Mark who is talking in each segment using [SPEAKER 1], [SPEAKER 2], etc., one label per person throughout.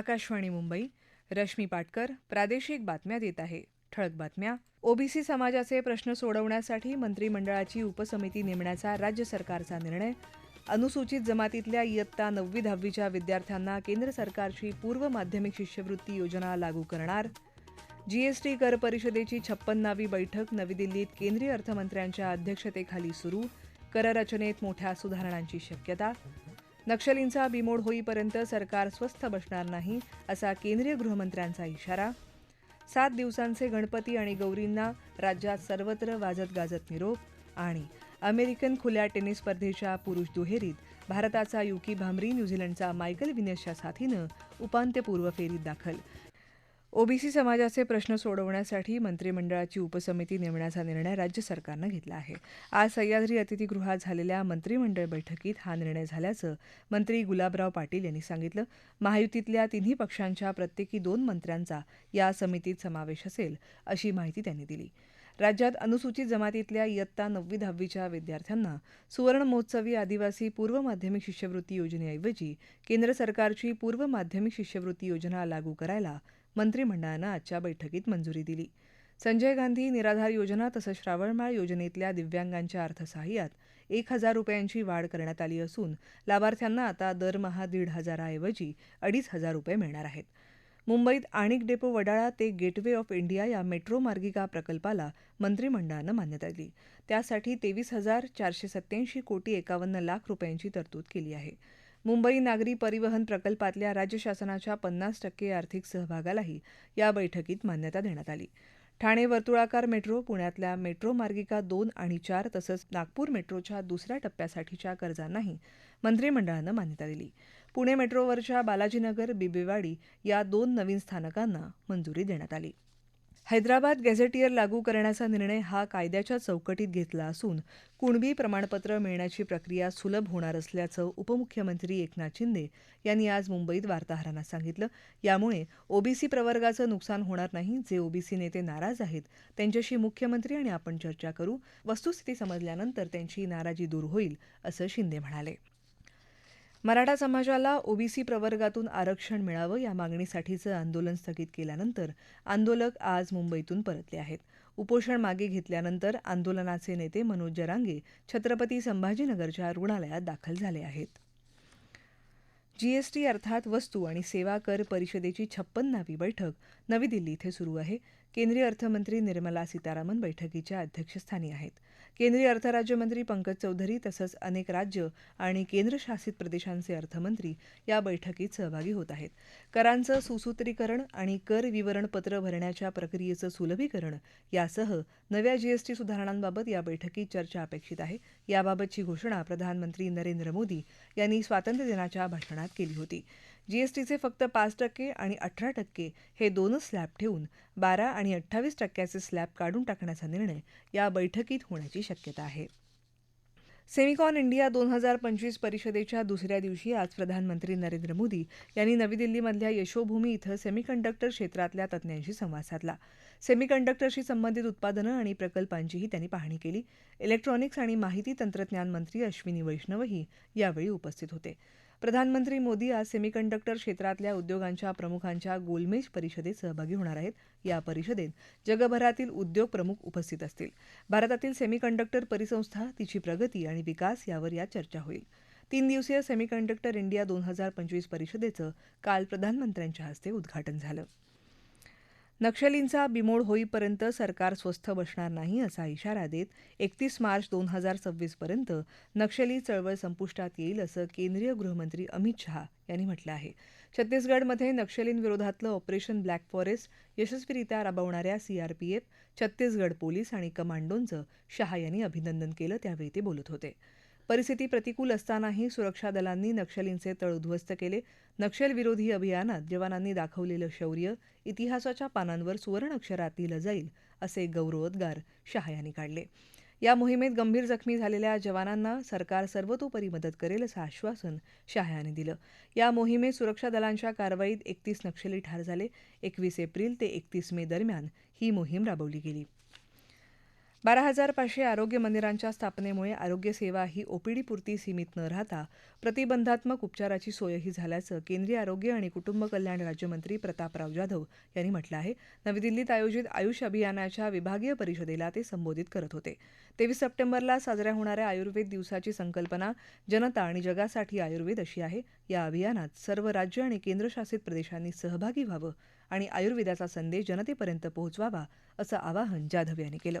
[SPEAKER 1] आकाशवाणी मुंबई रश्मी पाटकर प्रादेशिक बातम्या देत आहे ठळक बातम्या ओबीसी समाजाचे प्रश्न सोडवण्यासाठी मंत्रिमंडळाची उपसमिती नेमण्याचा राज्य सरकारचा निर्णय अनुसूचित जमातीतल्या इयत्ता नववी दहावीच्या विद्यार्थ्यांना केंद्र सरकारची पूर्व माध्यमिक शिष्यवृत्ती योजना लागू करणार जीएसटी कर परिषदेची छप्पन्नावी बैठक नवी दिल्लीत केंद्रीय अर्थमंत्र्यांच्या अध्यक्षतेखाली सुरू कररचनेत मोठ्या सुधारणांची शक्यता नक्षलींचा बिमोड होईपर्यंत सरकार स्वस्थ बसणार नाही असा केंद्रीय गृहमंत्र्यांचा इशारा सात दिवसांचे गणपती आणि गौरींना राज्यात सर्वत्र वाजत गाजत निरोप आणि अमेरिकन खुल्या टेनिस स्पर्धेच्या पुरुष दुहेरीत भारताचा युकी भामरी न्यूझीलंडचा मायकल विनेसच्या साथीनं उपांत्यपूर्व फेरीत दाखल ओबीसी समाजाचे प्रश्न सोडवण्यासाठी मंत्रिमंडळाची उपसमिती नेमण्याचा निर्णय राज्य सरकारनं घेतला आहे आज सह्याद्री अतिथीगृहात झालेल्या मंत्रिमंडळ बैठकीत हा निर्णय झाल्याचं मंत्री गुलाबराव पाटील यांनी सांगितलं महायुतीतल्या तिन्ही पक्षांच्या प्रत्येकी दोन मंत्र्यांचा या समितीत समावेश असेल अशी माहिती त्यांनी दिली राज्यात अनुसूचित जमातीतल्या इयत्ता नववी दहावीच्या विद्यार्थ्यांना सुवर्ण महोत्सवी आदिवासी पूर्व माध्यमिक शिष्यवृत्ती योजनेऐवजी केंद्र सरकारची पूर्व माध्यमिक शिष्यवृत्ती योजना लागू करायला मंत्रिमंडळानं आजच्या बैठकीत मंजुरी दिली संजय गांधी निराधार योजना तसंच श्रावणमाळ योजनेतल्या दिव्यांगांच्या अर्थसहाय्यात एक हजार रुपयांची वाढ करण्यात आली असून लाभार्थ्यांना आता दरमहा दीड हजाराऐवजी अडीच हजार रुपये मिळणार आहेत मुंबईत आणिक डेपो वडाळा ते गेटवे ऑफ इंडिया या मेट्रो मार्गिका प्रकल्पाला मंत्रिमंडळानं मान्यता दिली त्यासाठी तेवीस हजार चारशे सत्याऐंशी कोटी एकावन्न लाख रुपयांची तरतूद केली आहे मुंबई नागरी परिवहन प्रकल्पातल्या राज्य शासनाच्या पन्नास टक्के आर्थिक सहभागालाही या बैठकीत मान्यता देण्यात आली ठाणे वर्तुळाकार मेट्रो पुण्यातल्या मेट्रो मार्गिका दोन आणि चार तसंच नागपूर मेट्रोच्या दुसऱ्या टप्प्यासाठीच्या कर्जांनाही मंत्रिमंडळानं मान्यता दिली पुणे मेट्रोवरच्या बालाजीनगर बिबेवाडी या दोन नवीन स्थानकांना मंजुरी देण्यात आली हैदराबाद गॅझेटियर लागू करण्याचा निर्णय हा कायद्याच्या चौकटीत घेतला असून कुणबी प्रमाणपत्र मिळण्याची प्रक्रिया सुलभ होणार असल्याचं उपमुख्यमंत्री एकनाथ शिंदे यांनी आज मुंबईत वार्ताहरांना सांगितलं यामुळे ओबीसी प्रवर्गाचं नुकसान होणार नाही जे ओबीसी नेते नाराज आहेत त्यांच्याशी मुख्यमंत्री आणि आपण चर्चा करू वस्तुस्थिती समजल्यानंतर त्यांची नाराजी दूर होईल असं शिंदे म्हणाले मराठा समाजाला ओबीसी प्रवर्गातून आरक्षण मिळावं या मागणीसाठीचं आंदोलन स्थगित केल्यानंतर आंदोलक आज मुंबईतून परतले आहेत उपोषण मागे घेतल्यानंतर आंदोलनाचे नेते मनोज जरांगे छत्रपती संभाजीनगरच्या रुग्णालयात दाखल झाले आहेत जीएसटी अर्थात वस्तू आणि सेवा कर परिषदेची छप्पन्नावी बैठक नवी दिल्ली इथं सुरू आहे केंद्रीय अर्थमंत्री निर्मला सीतारामन बैठकीच्या अध्यक्षस्थानी आहेत केंद्रीय अर्थराज्यमंत्री पंकज चौधरी तसंच अनेक राज्य आणि केंद्रशासित प्रदेशांचे अर्थमंत्री या बैठकीत सहभागी होत आहेत करांचं सुसूत्रीकरण आणि कर विवरणपत्र भरण्याच्या प्रक्रियेचं सुलभीकरण यासह नव्या जीएसटी सुधारणांबाबत या बैठकीत चर्चा अपेक्षित आहे याबाबतची घोषणा प्रधानमंत्री नरेंद्र मोदी यांनी स्वातंत्र्यदिनाच्या भाषणात केली होती जीएसटीचे फक्त पाच टक्के आणि अठरा टक्के हे दोनच स्लॅब ठेवून बारा आणि अठ्ठावीस टक्क्याचे स्लॅब काढून टाकण्याचा निर्णय या बैठकीत होण्याची शक्यता आहे सेमिकॉन इंडिया दोन हजार पंचवीस परिषदेच्या दुसऱ्या दिवशी आज प्रधानमंत्री नरेंद्र मोदी यांनी नवी दिल्लीमधल्या यशोभूमी इथं सेमीकंडक्टर क्षेत्रातल्या तज्ज्ञांशी संवाद साधला सेमीकंडक्टरशी संबंधित उत्पादनं आणि प्रकल्पांचीही त्यांनी पाहणी केली इलेक्ट्रॉनिक्स आणि माहिती तंत्रज्ञान मंत्री अश्विनी वैष्णवही यावेळी उपस्थित होते प्रधानमंत्री मोदी आज सेमीकंडक्टर क्षेत्रातल्या उद्योगांच्या प्रमुखांच्या गोलमेज परिषदेत सहभागी होणार आहेत या परिषदेत जगभरातील उद्योग प्रमुख उपस्थित असतील भारतातील सेमीकंडक्टर परिसंस्था तिची प्रगती आणि विकास यावर यात चर्चा होईल तीन दिवसीय सेमीकंडक्टर इंडिया दोन हजार पंचवीस परिषदेचं काल प्रधानमंत्र्यांच्या हस्ते उद्घाटन झालं नक्षलींचा बिमोड होईपर्यंत सरकार स्वस्थ बसणार नाही असा इशारा देत एकतीस मार्च दोन हजार सव्वीसपर्यंत नक्षली चळवळ संपुष्टात येईल असं केंद्रीय गृहमंत्री अमित शहा यांनी म्हटलं आहे छत्तीसगडमध्ये नक्षलींविरोधातलं ऑपरेशन ब्लॅक फॉरेस्ट यशस्वीरित्या राबवणाऱ्या सीआरपीएफ छत्तीसगड पोलीस आणि कमांडोंचं शहा यांनी अभिनंदन केलं त्यावेळी ते बोलत होते परिस्थिती प्रतिकूल असतानाही सुरक्षा दलांनी नक्षलींचे तळ उद्ध्वस्त केले नक्षलविरोधी अभियानात जवानांनी दाखवलेलं शौर्य इतिहासाच्या पानांवर सुवर्ण अक्षरात लिहिलं जाईल असे गौरवोद्गार शाह यांनी काढले या मोहिमेत गंभीर जखमी झालेल्या जवानांना सरकार सर्वतोपरी मदत करेल असं आश्वासन शाह यांनी दिलं या मोहिमेत सुरक्षा दलांच्या कारवाईत एकतीस नक्षली ठार झाले एकवीस एप्रिल ते एकतीस मे दरम्यान ही मोहीम राबवली गेली बारा हजार पाचशे आरोग्य मंदिरांच्या स्थापनेमुळे आरोग्यसेवा ही ओपीडीपुरती सीमित न राहता प्रतिबंधात्मक उपचाराची सोयही झाल्याचं केंद्रीय आरोग्य आणि कुटुंब कल्याण राज्यमंत्री प्रतापराव जाधव यांनी म्हटलं आहे नवी दिल्लीत आयोजित आयुष अभियानाच्या विभागीय परिषदेला ते संबोधित करत होते तेवीस सप्टेंबरला साजऱ्या होणाऱ्या आयुर्वेद दिवसाची संकल्पना जनता आणि जगासाठी आयुर्वेद अशी आहे या अभियानात सर्व राज्य आणि केंद्रशासित प्रदेशांनी सहभागी व्हावं आणि आयुर्वेदाचा संदेश जनतेपर्यंत पोहोचवावा असं आवाहन जाधव यांनी केलं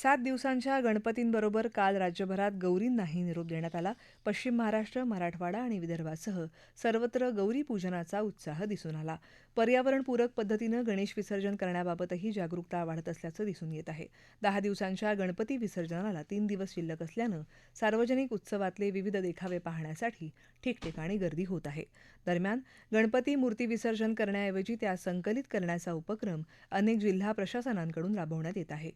[SPEAKER 1] सात दिवसांच्या गणपतींबरोबर काल राज्यभरात गौरींनाही निरोप देण्यात आला पश्चिम महाराष्ट्र मराठवाडा आणि विदर्भासह सर्वत्र गौरी पूजनाचा उत्साह दिसून आला पर्यावरणपूरक पद्धतीनं गणेश विसर्जन करण्याबाबतही जागरूकता वाढत असल्याचं दिसून येत आहे दहा दिवसांच्या गणपती विसर्जनाला तीन दिवस शिल्लक असल्यानं सार्वजनिक उत्सवातले विविध देखावे पाहण्यासाठी ठिकठिकाणी गर्दी होत आहे दरम्यान गणपती मूर्ती विसर्जन करण्याऐवजी त्या संकलित करण्याचा उपक्रम अनेक जिल्हा प्रशासनांकडून राबवण्यात येत आहे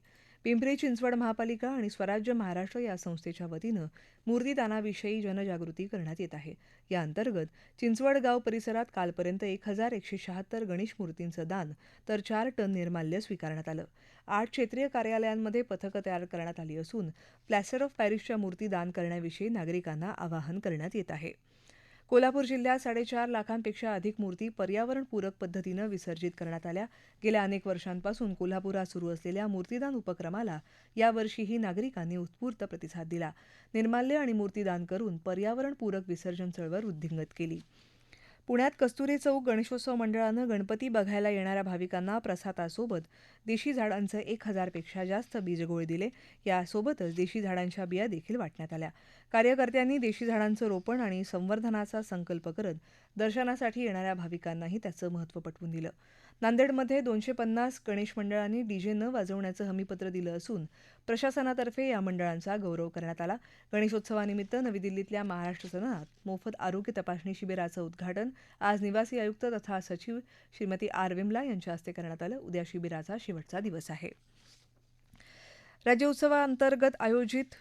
[SPEAKER 1] पिंपरी चिंचवड महापालिका आणि स्वराज्य महाराष्ट्र या संस्थेच्या वतीनं मूर्तीदानाविषयी जनजागृती करण्यात येत आहे या अंतर्गत चिंचवड गाव परिसरात कालपर्यंत एक हजार एकशे शहात्तर गणेश मूर्तींचं दान तर चार टन निर्माल्य स्वीकारण्यात आलं आठ क्षेत्रीय कार्यालयांमध्ये पथकं तयार करण्यात आली असून प्लॅस्टर ऑफ पॅरिसच्या मूर्ती दान करण्याविषयी नागरिकांना आवाहन करण्यात येत आहे कोल्हापूर जिल्ह्यात साडेचार लाखांपेक्षा अधिक मूर्ती पर्यावरणपूरक पद्धतीनं विसर्जित करण्यात आल्या गेल्या अनेक वर्षांपासून कोल्हापुरात सुरू असलेल्या मूर्तीदान उपक्रमाला यावर्षीही नागरिकांनी उत्स्फूर्त प्रतिसाद दिला निर्माल्य आणि मूर्तीदान करून पर्यावरणपूरक विसर्जन चळवळ वृद्धिंगत केली पुण्यात कस्तुरी चौक गणेशोत्सव मंडळानं गणपती बघायला येणाऱ्या भाविकांना प्रसादासोबत देशी झाडांचं एक हजारपेक्षा जास्त बीजगोळ दिले यासोबतच देशी झाडांच्या बिया देखील वाटण्यात आल्या कार्यकर्त्यांनी देशी झाडांचं रोपण आणि संवर्धनाचा संकल्प करत दर्शनासाठी येणाऱ्या भाविकांनाही त्याचं महत्व पटवून दिलं नांदेडमध्ये दोनशे पन्नास गणेश मंडळांनी डीजे न वाजवण्याचं हमीपत्र दिलं असून प्रशासनातर्फे या मंडळांचा गौरव करण्यात आला गणेशोत्सवानिमित्त नवी दिल्लीतल्या महाराष्ट्र सदनात मोफत आरोग्य तपासणी शिबिराचं उद्घाटन आज निवासी आयुक्त तथा सचिव श्रीमती आर विमला यांच्या हस्ते करण्यात आलं उद्या शिबिराचा शेवटचा दिवस आहे उत्सवाअंतर्गत आयोजित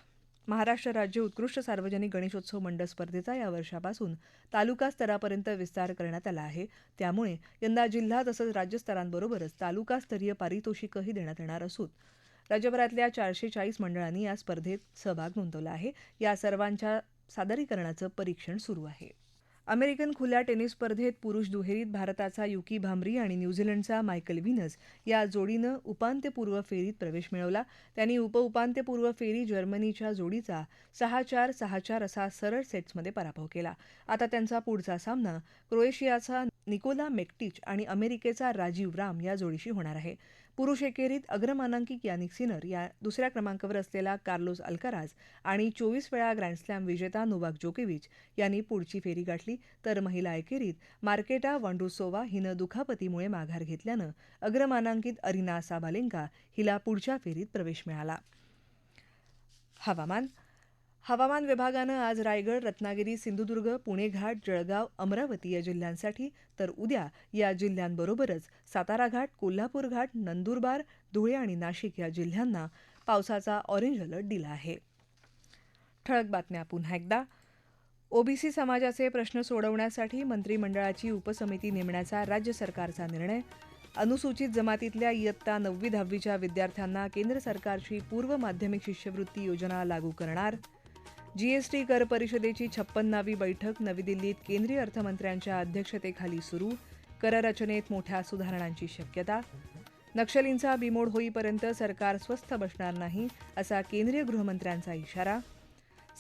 [SPEAKER 1] महाराष्ट्र राज्य उत्कृष्ट सार्वजनिक गणेशोत्सव मंडळ स्पर्धेचा या वर्षापासून तालुका स्तरापर्यंत विस्तार करण्यात आला आहे त्यामुळे यंदा जिल्हा तसंच राज्यस्तरांबरोबरच तालुकास्तरीय पारितोषिकही देण्यात येणार असून राज्यभरातल्या चारशे चाळीस मंडळांनी या स्पर्धेत सहभाग नोंदवला आहे या सर्वांच्या सादरीकरणाचं परीक्षण सुरू आहे अमेरिकन खुल्या टेनिस स्पर्धेत पुरुष दुहेरीत भारताचा युकी भांबरी आणि न्यूझीलंडचा मायकल विनस या जोडीनं उपांत्यपूर्व फेरीत प्रवेश मिळवला त्यांनी उपउपांत्यपूर्व फेरी जर्मनीच्या जोडीचा सहा चार सहा चार असा सरळ सेट्समध्ये पराभव केला आता त्यांचा पुढचा सामना क्रोएशियाचा निकोला मेक्टिच आणि अमेरिकेचा राजीव राम या जोडीशी होणार आहे पुरुष एकेरीत अग्रमानांकित यानिक सिनर या दुसऱ्या क्रमांकावर असलेला कार्लोस अल्काराज आणि चोवीस वेळा ग्रँडस्लॅम विजेता नोवाक जोकेविच यांनी पुढची फेरी गाठली तर महिला एकेरीत मार्केटा वांडुसोवा हिनं दुखापतीमुळे माघार घेतल्यानं अग्रमानांकित अरिना साबालेंका हिला पुढच्या फेरीत प्रवेश मिळाला हवामान हवामान विभागानं आज रायगड रत्नागिरी सिंधुदुर्ग पुणे घाट जळगाव अमरावती या जिल्ह्यांसाठी तर उद्या या जिल्ह्यांबरोबरच सातारा घाट कोल्हापूर घाट नंदुरबार धुळे आणि नाशिक या जिल्ह्यांना पावसाचा ऑरेंज अलर्ट दिला आहे ठळक बातम्या पुन्हा एकदा ओबीसी समाजाचे प्रश्न सोडवण्यासाठी मंत्रिमंडळाची उपसमिती नेमण्याचा राज्य सरकारचा निर्णय अनुसूचित जमातीतल्या इयत्ता नववी दहावीच्या विद्यार्थ्यांना केंद्र सरकारची पूर्व माध्यमिक शिष्यवृत्ती योजना लागू करणार जीएसटी कर परिषदेची छप्पन्नावी बैठक नवी दिल्लीत केंद्रीय अर्थमंत्र्यांच्या अध्यक्षतेखाली सुरू कररचनेत मोठ्या सुधारणांची शक्यता नक्षलींचा बिमोड होईपर्यंत सरकार स्वस्थ बसणार नाही असा केंद्रीय गृहमंत्र्यांचा इशारा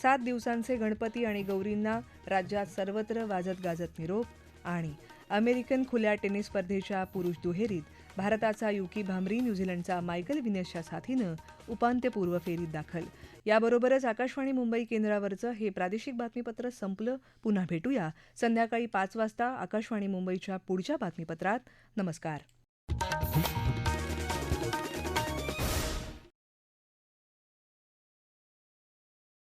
[SPEAKER 1] सात दिवसांचे गणपती आणि गौरींना राज्यात सर्वत्र वाजत गाजत निरोप आणि अमेरिकन खुल्या टेनिस स्पर्धेच्या पुरुष दुहेरीत भारताचा युकी भामरी न्यूझीलंडचा मायकल विनेशच्या साथीनं उपांत्यपूर्व फेरीत दाखल याबरोबरच आकाशवाणी मुंबई केंद्रावरचं हे प्रादेशिक बातमीपत्र संपलं पुन्हा भेटूया संध्याकाळी पाच वाजता आकाशवाणी मुंबईच्या पुढच्या बातमीपत्रात नमस्कार